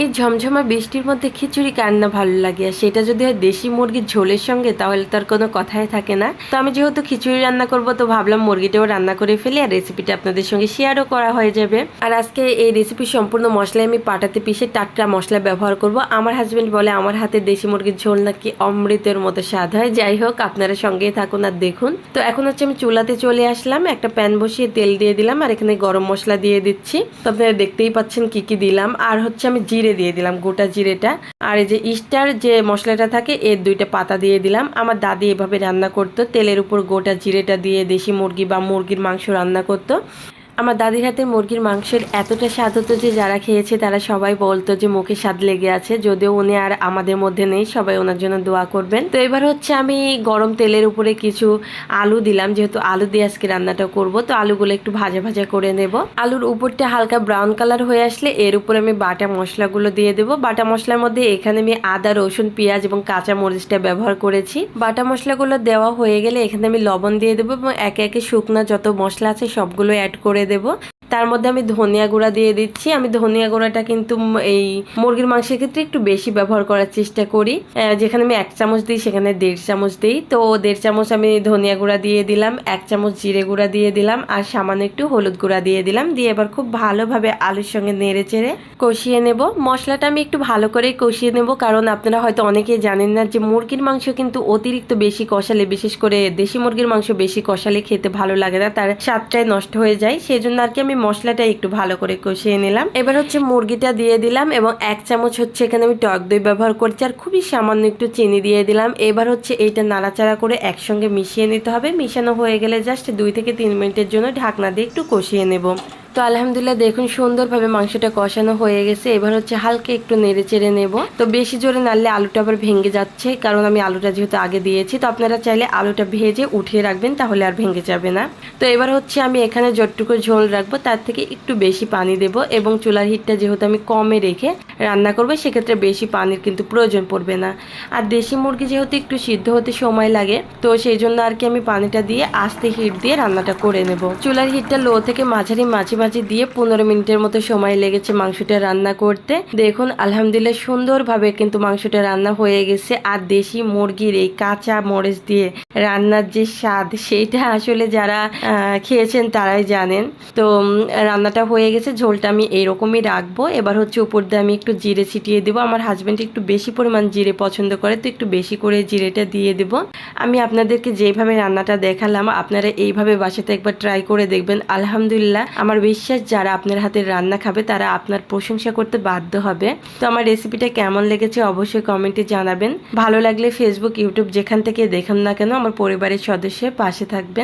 এই ঝমঝমা বৃষ্টির মধ্যে খিচুড়ি কার না ভালো লাগে, আর সেটা যদি হয় দেশি মুরগির ঝোলের সঙ্গে, তাহলে তার কোনো কথাই থাকে না। তো আমি যেহেতু খিচুড়ি রান্না করব, তো ভাবলাম মুরগিটাও রান্না করে ফেলি, আর রেসিপিটা আপনাদের সঙ্গে শেয়ারও করা হয়ে যাবে। আর আজকে এই রেসিপি সম্পূর্ণ মশলায় আমি পাটাতে পিষে টাটকা মশলা ব্যবহার করব। আমার হাজব্যান্ড বলে, আমার হাতে দেশি মুরগির ঝোল নাকি অমৃতের মতো স্বাদ হয়? যাই হোক, আপনারা সঙ্গেই থাকুন আর দেখুন। তো এখন হচ্ছে আমি চুলাতে চলে আসলাম, একটা প্যান বসিয়ে তেল দিয়ে দিলাম, আর এখানে গরম মশলা দিয়ে দিচ্ছি। তো আপনারা দেখতেই পাচ্ছেন কি কি দিলাম। আর হচ্ছে আমি জিরে দিয়ে দিলাম, গোটা জিরেটা। আর এই যে ইস্টার যে মশলাটা থাকে, এর দুইটা পাতা দিয়ে দিলাম। আমার দাদি এভাবে রান্না করতো, তেলের উপর গোটা জিরেটা দিয়ে দেশি মুরগি বা মুরগির মাংস রান্না করতো। আমার দাদির হাতে মুরগির মাংসের এতটা স্বাদ হতো যে যারা খেয়েছে তারা সবাই বলতো যে মুখে স্বাদ লেগে আছে। যদিও উনি আর আমাদের মধ্যে নেই, সবাই ওনার জন্য দোয়া করবেন। তো এবার হচ্ছে আমি গরম তেলের উপরে কিছু আলু দিলাম, যেহেতু আলু দিয়ে আজকে রান্নাটা করব। তো আলুগুলো একটু ভাজা ভাজা করে নেব। আলুর উপরটা হালকা ব্রাউন কালার হয়ে আসলে এর উপরে আমি বাটা মশলাগুলো দিয়ে দেবো। বাটা মশলার মধ্যে এখানে আমি আদা, রসুন, পেঁয়াজ এবং কাঁচা মরিচটা ব্যবহার করেছি। বাটা মশলাগুলো দেওয়া হয়ে গেলে এখানে আমি লবণ দিয়ে দেবো এবং একে একে শুকনা যত মশলা আছে সবগুলো অ্যাড করে দেব। তার মধ্যে আমি ধনিয়া গুঁড়া দিয়ে দিচ্ছি। আমি ধনিয়া গুঁড়াটা কিন্তু এই মুরগির মাংসের ক্ষেত্রে একটু বেশি ব্যবহার করার চেষ্টা করি। যেখানে আমি এক চামচ দিই, সেখানে দেড় চামচ দিই। তো দেড় চামচ আমি ধনিয়া গুঁড়া দিয়ে দিলাম, এক চামচ জিরে গুঁড়া দিয়ে দিলাম, আর সামান্য একটু হলুদ গুঁড়া দিয়ে দিলাম। দিয়ে এবার খুব ভালোভাবে আলুর সঙ্গে নেড়ে চেড়ে কষিয়ে নেব। মশলাটা আমি একটু ভালো করে কষিয়ে নেব, কারণ আপনারা হয়তো অনেকেই জানেন না যে মুরগির মাংস কিন্তু অতিরিক্ত বেশি কষালে, বিশেষ করে দেশি মুরগির মাংস বেশি কষালে খেতে ভালো লাগে না, তার স্বাদটাই নষ্ট হয়ে যায়। সেই জন্য আর কি আমি মশলাটা একটু ভালো করে কষিয়ে নিলাম। এবার হচ্ছে মুরগিটা দিয়ে দিলাম এবং এক চামচ হচ্ছে এখানে আমি টক দই ব্যবহার করছি আর খুবই সামান্য একটু চিনি দিয়ে দিলাম। এবার হচ্ছে এইটা নাড়াচাড়া করে একসঙ্গে মিশিয়ে নিতে হবে। মিশানো হয়ে গেলে জাস্ট দুই থেকে তিন মিনিটের জন্য ঢাকনা দিয়ে একটু কষিয়ে নেব। তো আলহামদুলিল্লাহ দেখুন, সুন্দরভাবে মাংসটা কষানো হয়ে গেছে। এবার হচ্ছে হালকা একটু নেড়ে চেড়ে নেব। তো বেশি জোরে নাড়লে আলুটা আবার ভেঙে যাচ্ছে, কারণ আমি আলুটা যেহেতু আগে দিয়েছি, তো আপনারা চাইলে আলুটা ভেজে উঠিয়ে রাখবেন, তাহলে আর ভেঙে যাবে না। তো এবার হচ্ছে আমি এখানে যতটুকু ঝোল রাখব, তার থেকে একটু বেশি পানি দেব এবং চুলার হিটটা যেহেতু আমি কমে রেখে রান্না করব, সেক্ষেত্রে বেশি পানির কিন্তু প্রয়োজন পড়বে না। আর দেশি মুরগি যেহেতু একটু সিদ্ধ হতে সময় লাগে, তো সেই জন্য আর কি আমি পানিটা দিয়ে আস্তে হিট দিয়ে রান্নাটা করে নেব। চুলার হিটটা লো থেকে মাঝারি মাঝে মাঝে দিয়ে পনেরো মিনিটের মতো সময় লেগেছে মাংসটা রান্না করতে। দেখুন, আলহামদুলিল্লাহ সুন্দরভাবে কিন্তু মাংসটা রান্না হয়ে গেছে। আর দেশি মুরগির এই কাঁচা মরিচ দিয়ে রান্নার যে স্বাদ সেইটা আসলে যারা খেয়েছেন তারাই জানেন। তো রান্নাটা হয়ে গেছে। ঝোলটা আমি এইরকমই রাখব। এবার হচ্ছে উপর দিয়ে আমি একটু জিরে ছিটিয়ে দেবো। আমার হাজব্যান্ড একটু বেশি পরিমাণ জিরে পছন্দ করে, তো একটু বেশি করে জিরেটা দিয়ে দেব। আমি আপনাদেরকে যেভাবে রান্নাটা দেখালাম, আপনারা এইভাবে বাসাতে একবার ট্রাই করে দেখবেন। আলহামদুলিল্লাহ, আমার বিশ্বাস, যারা আপনার হাতের রান্না খাবে, তারা আপনার প্রশংসা করতে বাধ্য হবে। তো আমার রেসিপিটা কেমন লেগেছে অবশ্যই কমেন্টে জানাবেন। ভালো লাগলে ফেসবুক ইউটিউব যেখান থেকে দেখেন না কেন, আমার পরিবারের সদস্যের পাশে থাকবেন।